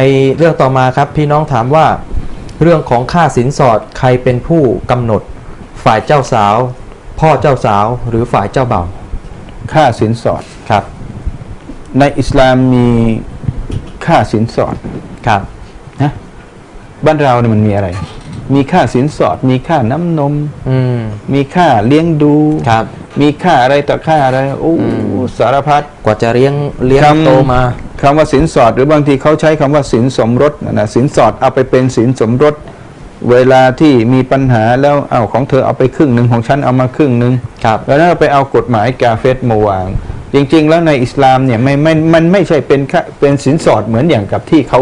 ในเรื่องต่อมาครับพี่น้องถามว่า เรื่องของค่าสินสอดใครเป็นผู้กำหนด ฝ่ายเจ้าสาว พ่อเจ้าสาวหรือฝ่ายเจ้าบ่าวค่าสินสอดครับ ในอิสลามมีค่าสินสอดครับนะบ้านเราเนี่ยมันมีอะไร มีค่าสินสอด มีค่าน้ำนมอืมมีค่าเลี้ยงดูครับ มีค่าอะไรต่อค่าอะไรโอ้อืมสารพัดกว่าจะเลี้ยงเลี้ยงคำโตมา คำว่าสินสอด หรือบางทีเขาใช้คำว่าสินสมรสนะนะสินสอดเอาไปเป็นสินสมรส เวลาที่มีปัญหาแล้วเอาของเธอเอาไปครึ่งหนึ่งของฉันเอามาครึ่งหนึ่งครับแล้วนั้นเราไปเอากฎหมายกาเฟสมาวาง จริง ๆ แล้วในอิสลามเนี่ยไม่ไม่มันไม่ใช่เป็นค่าเป็นสินสอดเหมือนอย่างกับที่เขา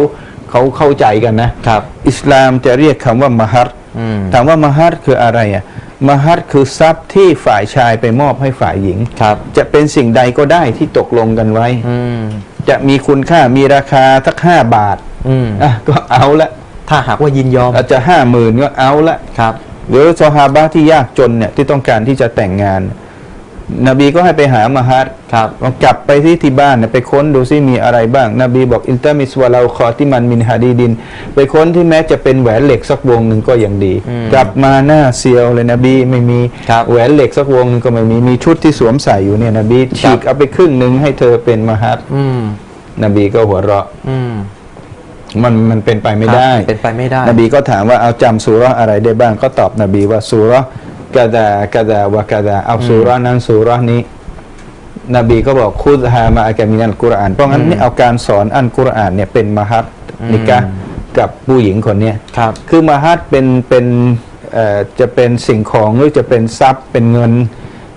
เขาเข้าใจกันนะครับอิสลามจะเรียกคำว่ามหัรอืมถามว่ามหัรคืออะไรอะมหัรคือทรัพย์ที่ฝ่ายชายไปมอบให้ฝ่ายหญิงครับ จะเป็นสิ่งใดก็ได้ที่ตกลงกันไว้อืม จะมีคุณค่ามีราคาสักห้าบาทอืมอะก็เอาละถ้าหากว่ายินยอมอาจจะห้าหมื่นก็เอาละครับ หรือซอฮาบะห์ที่ยากจนเนี่ยที่ต้องการที่จะแต่งงาน นบีก็ให้ไปหามหัรครับลองกลับไปที่ที่บ้านเนี่ยไปค้นดูซิมีอะไรบ้าง นบีบอกอินเตอร์มิสวาลาคอที่มันมินฮาดีดิน ไปค้นที่แม้จะเป็นแหวนเหล็กสักวงหนึ่งก็ยังดีอืมกลับมาหน้าเซียวเลยนบีไม่มีครับแหวนเหล็กสักวงหนึ่งก็ไม่มีมีชุดที่สวมใส่อยู่เนี่ยนบีฉีกเอาไปครึ่งหนึ่งให้เธอเป็นมหัรอืมนบีก็หัวเราะอืมมันมันเป็นไปไม่ได้ครับเป็นไปไม่ได้ นบีก็ถามว่าเอาจำสุราะห์อะไรได้บ้างก็ตอบนบีว่าสุราะห์ กะดากะดาวะกะดาเอาสุราะห์นั้นสุราะห์นี้ นบีก็บอกคุดฮามาอักามินัลกุรอานเพราะงั้นอืมนี่เอาการสอนอันกุรอานเนี่ยเป็นมหัตอืมนิกะห์กับผู้หญิงคนเนี้ยครับ คือมหัตเป็นเป็นเอ่อจะเป็นสิ่งของหรือจะเป็นทรัพย์เป็นเงิน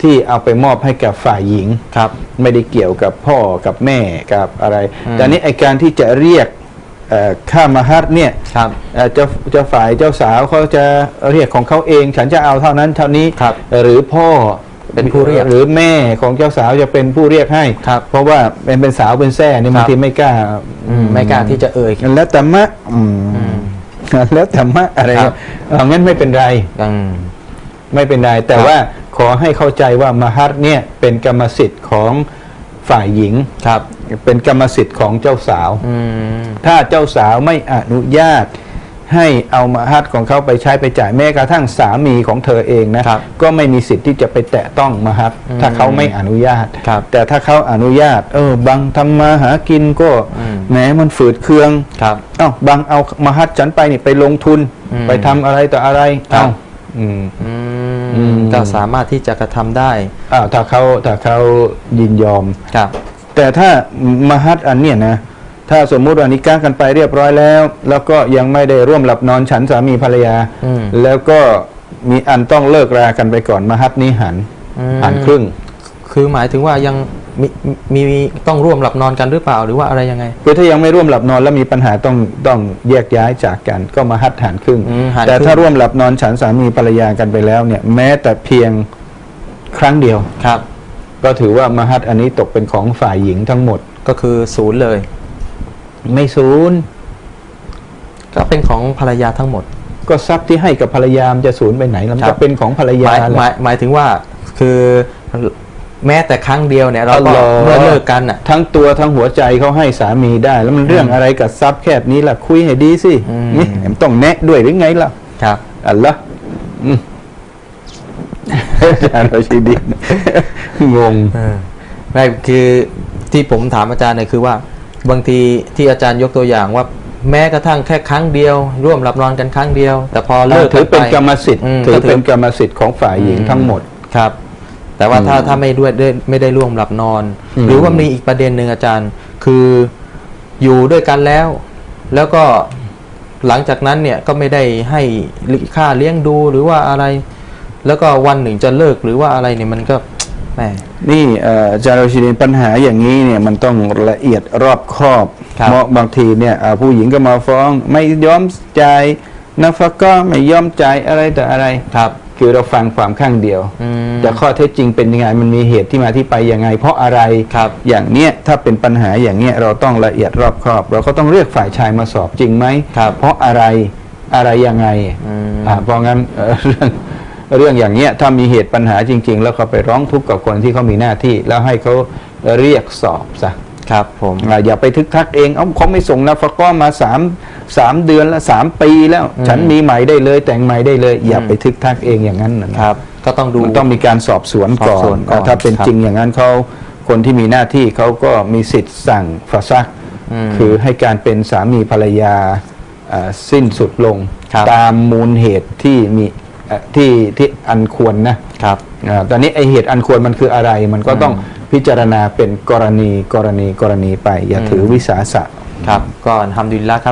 ที่เอาไปมอบให้กับฝ่ายหญิงครับ ไม่ได้เกี่ยวกับพ่อกับแม่กับอะไรอืมแต่นี้ไอการที่จะเรียกเอ่อ ค่ามหัตเนี่ยครับเอ่อเจ้าเจ้าฝ่ายเจ้าสาวเขาจะเรียกของเขาเอง ฉันจะเอาเท่านั้นเท่านี้ครับหรือพ่อเป็นผู้เรียกหรือแม่ของเจ้าสาวจะเป็นผู้เรียกให้ครับเพราะว่าเป็นเป็นสาวเป็นแส่นี่ครับบางทีไม่กล้าอืมไม่กล้าที่จะเอ่ยแล้วแต่มะอืมอืมแล้วแต่มะอะไรครับเอางั้นไม่เป็นไรอืมไม่เป็นไรแต่ครับว่าขอให้เข้าใจว่ามหัตเนี่ยเป็นกรรมสิทธิ์ของ ฝ่ายหญิงครับ เป็นกรรมสิทธิ์ของเจ้าสาวอืมถ้าเจ้าสาวไม่อนุญาต ให้เอามาฮัดของเขาไปใช้ไปจ่ายแม้กระทั่งสามีของเธอเองนะครับ ก็ไม่มีสิทธิ์ที่จะไปแตะต้องมาฮัดอืมถ้าเขาไม่อนุญาตครับแต่ถ้าเขาอนุญาต เออบางทำมาหากินก็อืมแหมมันฝืดเคืองครับเอ้าบางเอามาฮัดฉันไปนี่ไปลงทุนอืมไปทำอะไรต่ออะไรครับเอ้าอืมอือืมม ก็สามารถที่จะกระทำได้อ้าวถ้าเขาถ้าเขายินยอมครับ แต่ถ้ามหัดอันเนี่ยนะถ้าสมมุติว่านิก้ากันไปเรียบร้อยแล้ว แล้วก็ยังไม่ได้ร่วมหลับนอนฉันสามีภรรยาอืมแล้วก็มีอันต้องเลิกรากันไปก่อนมหัดนี้หันอืมหันครึ่ง คือหมายถึงว่ายัง มีมีมีต้องร่วมหลับนอนกันหรือเปล่าหรือว่าอะไรยังไง คือถ้ายังไม่ร่วมหลับนอนแล้วมีปัญหาต้องต้องแยกย้ายจากกัน ก็มาหัดหันครึ่ง อืมหันแต่ครึ่ง ถ้าร่วมหลับนอนฉันสามีภรรยากันไปแล้วเนี่ยแม้แต่เพียงครั้งเดียว ครับ ก็ถือว่ามหัดอันนี้ตกเป็นของฝ่ายหญิงทั้งหมด ก็คือศูนย์เลย ไม่ศูนย์ก็เป็นของภรรยาทั้งหมด ก็ทรัพย์ที่ให้กับภรรยามนจะศูนย์ไปไหนแล้วมันครัจะบ เป็นของภรรหยามายแหละหมายหมายถึงว่าคือ แม้แต่ครั้งเดียวเนี่ยเราก็อ๋อเหรอ เมื่อเลิกกันอะ ทั้งตัวทั้งหัวใจเขาให้สามีได้ แล้วมันเรื่องอะไรกับทรัพย์แค่นี้ล่ะ คุยให้ดีสิอืม นี่มันต้องแนะด้วยหรือไงล่ะ ครับ อัลละอืมอาจารย์รชิดินงง เออไม่คือที่ผมถามอาจารย์เนี่ยคือว่าบางทีที่อาจารย์ยกตัวอย่างว่า แม้กระทั่งแค่ครั้งเดียว ร่วมหลับนอนกันครั้งเดียว แต่พอเลิกถือเป็นไปกรรมสิทธิ์อืมถือก็ถือเป็นกรรมสิทธิ์ของฝ่ายหญิงทั้งหมด ครับ แต่ว่าถ้าอืมถ้าไม่ด้วยด้วยไม่ได้ร่วมหลับนอนอืมหรือว่ามีอีกประเด็นหนึ่งอาจารย์ คืออยู่ด้วยกันแล้ว แล้วก็หลังจากนั้นเนี่ยก็ไม่ได้ให้ค่าเลี้ยงดูหรือว่าอะไร แล้วก็วันหนึ่งจะเลิกหรือว่าอะไรเนี่ยมันก็แหมนี่เอ่ออาจารย์รชิดินปัญหาอย่างนี้เนี่ยมันต้องละเอียดรอบคอบครับเพราะบางทีเนี่ยอ่าผู้หญิงก็มาฟ้องไม่ยอมจ่ายนักฟักก็ไม่ยอมจ่ายอะไรแต่อะไรครับ คือเราฟังความข้างเดียวอืมแต่ข้อเท็จจริงเป็นยังไงมันมีเหตุที่มาที่ไปยังไง เพราะอะไรครับอย่างเนี้ยถ้าเป็นปัญหาอย่างเนี้ยเราต้องละเอียดรอบคอบ เราก็ต้องเรียกฝ่ายชายมาสอบจริงไหมครับเพราะอะไรอะไรยังไงอืมอ่าเพราะงั้นเอ่อเรื่องเรื่องอย่างเนี้ยถ้ามีเหตุปัญหาจริง ๆ แล้วเขาไปร้องทุกข์กับคนที่เขามีหน้าที่ แล้วให้เขาเรียกสอบซะครับผมอ่าอย่าไปทึกทักเองเอ้าเขาไม่ส่งนะฟก็มาสาม สามเดือนละสามปีแล้ว ฉันมีใหม่ได้เลย แต่งใหม่ได้เลย อย่าไปทึกทักเองอย่างนั้นนะครับ ก็ต้องดูมันต้องมีการสอบสวนก่อสอบสวนนก่อนอ่าถ้าเป็นครับจริงอย่างนั้นเขาคนที่มีหน้าที่เขาก็มีสิทธิ์สั่งฟาซักอืมคือให้การเป็นสามีภรรยาอ่าสิ้นสุดลงครับตามมูลเหตุที่มีเอ่อที่ที่อันควรนะครับอ่าตอนนี้ไอเหตุอันควรมันคืออะไร มันก็ต้องพิจารณาเป็นกรณีกรณีกรณีไป อย่าถือวิสาสะครับก็ทำดุลิลละครับ